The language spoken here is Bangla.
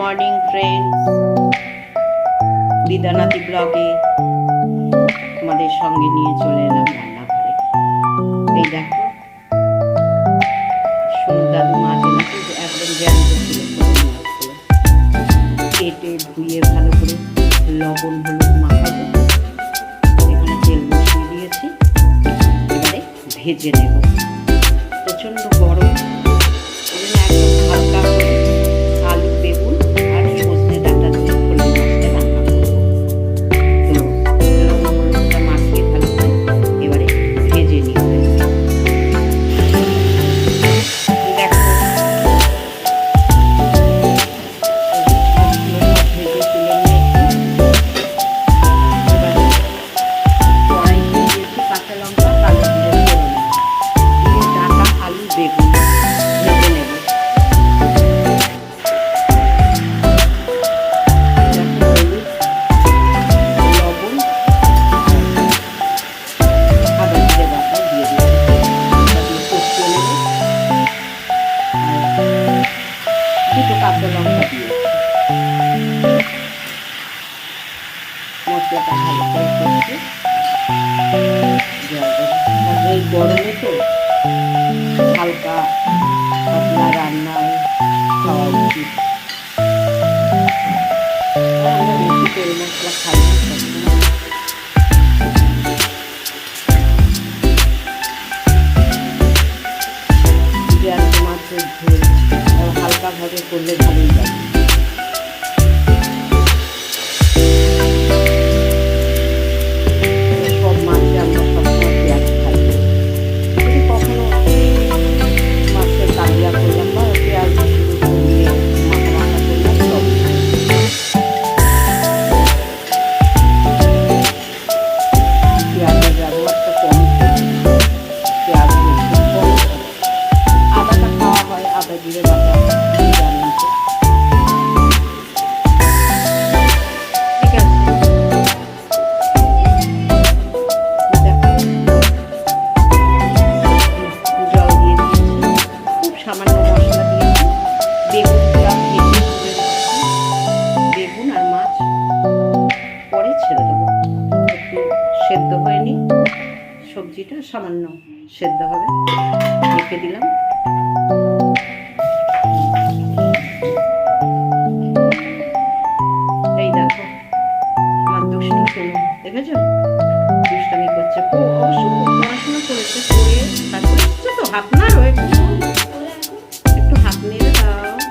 মর্নিং ফ্রেন্ডস দিদানাতি ব্লগে তোমাদের সঙ্গে নিয়ে চলে এলাম রান্নাঘরে। এই দেখো সোনু দাদু মাছ একদম জ্যান্ত ছিল কেটে ধুয়ে ভালো করে লবণ, হলুদ মাখাবো। এখানে তেল বসিয়ে দিয়েছি। এবারে ভেজে নেব। লঙ্কা কালো জিরে দিয়ে ডাঁটা আলু বেগুন। গরমে তো হালকা পাতলা রান্নায় খাওয়া উচিত। খাই হালকাভাবে করলে ভালোই লাগে। সবজিটা সামান্য সেদ্ধ হবে। রেখে দিলাম। এই দেখো, আমার দুষ্টু দেখেছ? দুষ্টামি করছে। পড়াশোনা করেছে করে তারপরে তো হাত না একটু হাত নিয়ে দাও।